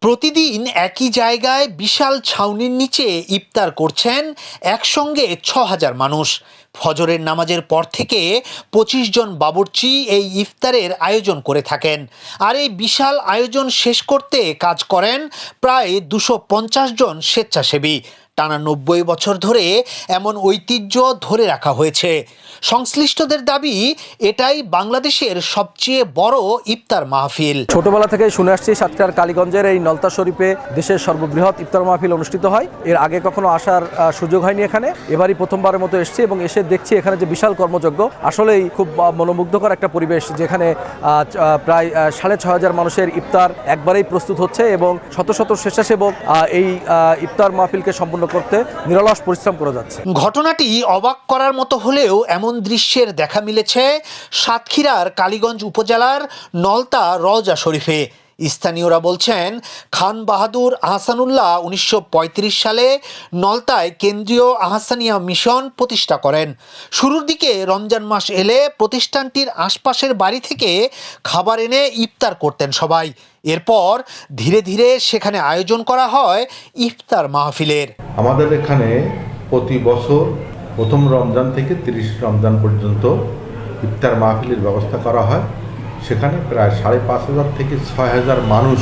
প্রতিদিন একই জায়গায় বিশাল ছাউনির নিচে ইফতার করছেন একসঙ্গে ছ হাজার মানুষ। ফজরের নামাজের পর থেকে পঁচিশ জন বাবুর্চি এই ইফতারের আয়োজন করে থাকেন। আর এই বিশাল আয়োজন শেষ করতে কাজ করেন প্রায় দুশো জন স্বেচ্ছাসেবী। টানা নব্বই বছর ধরে এমন ঐতিহ্য ধরে রাখা হয়েছে। সংশ্লিষ্টদের দাবি, এটাই বাংলাদেশের সবচেয়ে বড় ইফতার মাহফিল। ছোটবেলা থেকে শুনে আসছি সাতক্ষীরার কালীগঞ্জের এই নলতা শরীফে দেশের সর্ববৃহৎ ইফতার মাহফিল অনুষ্ঠিত হয়। এর আগে কখনো আসার সুযোগ হয়নি এখানে। এবারই প্রথমবারের মতো এসেছি এবং এসে দেখছি এখানে যে বিশাল কর্মযজ্ঞ। আসলেই খুব মনোমুগ্ধকর একটা পরিবেশ যেখানে প্রায় সাড়ে ছয় হাজার মানুষের ইফতার একবারেই প্রস্তুত হচ্ছে এবং শত শত স্বেচ্ছাসেবক এই ইফতার মাহফিলকে সম্পূর্ণ করতে নিরলস পরিশ্রম করে যাচ্ছে। ঘটনাটি অবাক করার মতো হলেও এমন দৃশ্যের দেখা মিলেছে সাতক্ষীরার কালীগঞ্জ উপজেলার নলতা রজা শরীফে। স্থানীয়রা বলছেন, খান বাহাদুর আহসানুল্লাহ উনিশশো সালে নলতায় কেন্দ্রীয় আহসানিয়া মিশন প্রতিষ্ঠা করেন। শুরুর দিকে রমজান মাস এলে প্রতিষ্ঠানটির আশপাশের বাড়ি থেকে খাবার এনে ইফতার করতেন সবাই। এরপর ধীরে ধীরে সেখানে আয়োজন করা হয় ইফতার মাহফিলের। আমাদের এখানে প্রতি বছর প্রথম রমজান থেকে তিরিশ রমজান পর্যন্ত ইফতার মাহফিলের ব্যবস্থা করা হয়। সেখানে প্রায় সাড়ে পাঁচ হাজার থেকে ছয় হাজার মানুষ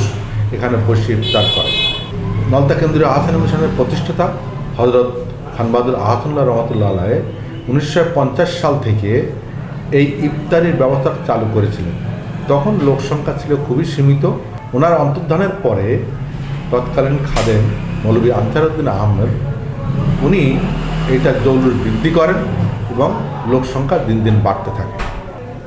এখানে বসে ইফতার করে। নলতা কেন্দ্রীয় আহসান মিশনের প্রতিষ্ঠাতা হজরত খানবাদুর আহসানুল্লাহ রহমতুল্লাহ আলাহ উনিশশো সাল থেকে এই ইফতারির ব্যবস্থা চালু করেছিলেন। তখন লোক সংখ্যা ছিল খুবই সীমিত। ওনার অন্তর্ধানের পরে তৎকালীন খাদেম মৌলভী আনসারউদ্দিন আহমেদ, উনি এইটা জরুরি বৃদ্ধি করেন এবং লোক সংখ্যা দিন দিন বাড়তে থাকে।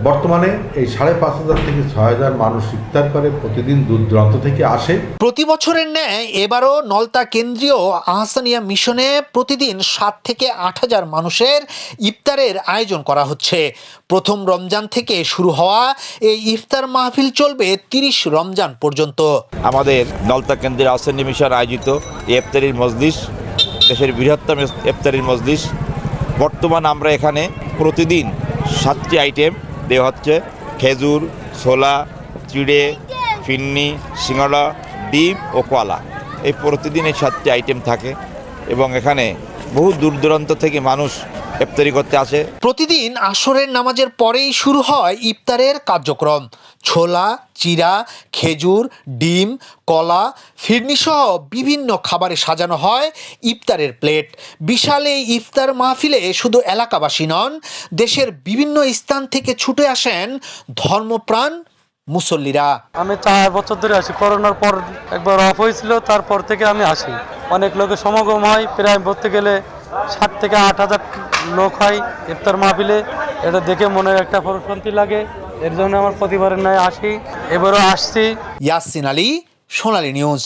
বর্তমানে এই সাড়ে পাঁচ হাজার থেকে ছয় হাজার মানুষ ইফতার করে প্রতিদিন দূর দূরান্ত থেকে আসে। প্রতি বছরের ন্যায় এবারও নলতা কেন্দ্রীয় আহসানিয়া মিশনে প্রতিদিন সাত থেকে আট হাজার মানুষের ইফতারের আয়োজন করা হচ্ছে। প্রথম রমজান থেকে শুরু হওয়া এই ইফতার মাহফিল চলবে তিরিশ রমজান পর্যন্ত। আমাদের নলতা কেন্দ্রের আসেনি মিশন আয়োজিত এই ইফতারির মজলিস দেশের বৃহত্তম ইফতারির মজলিস। বর্তমান আমরা এখানে প্রতিদিন সাতটি আইটেম দেওয়া হচ্ছে খেজুর, ছোলা, চিড়ে, ফিন্নি, সিঙ্গড়া, ডিম ও কলা। এই প্রতিদিন এই সাতটি আইটেম থাকে এবং এখানে বহু দূর দূরান্ত থেকে মানুষ ইফতারি করতে আসে। প্রতিদিন আসরের নামাজের পরেই শুরু হয় ইফতারের কার্যক্রম। ছোলা চিরা খেজুর ডিম কলা ফিরনিসহ বিভিন্ন খাবারে সাজানো হয় ইফতারের প্লেট। বিশাল এই ইফতার মাহফিলে শুধু এলাকাবাসী নন দেশের বিভিন্ন স্থান থেকে ছুটে আসেন ধর্মপ্রাণ মুসল্লিরা। আমি চার বছর ধরে আছি। করোনার পর একবার অফ হয়েছিল তারপর থেকে আমি আসি। অনেক লোকের সমাগম হয় প্রায় বলতে গেলে ষাট থেকে আট হাজার লোক হয়, ইফতার মাহফিলে, এটা দেখে মনের একটা প্রশান্তি লাগে। এর জন্য আমার প্রতিবারের নয় আসি। এবারও আসছি। ইয়াসিন আলী, সোনালী নিউজ।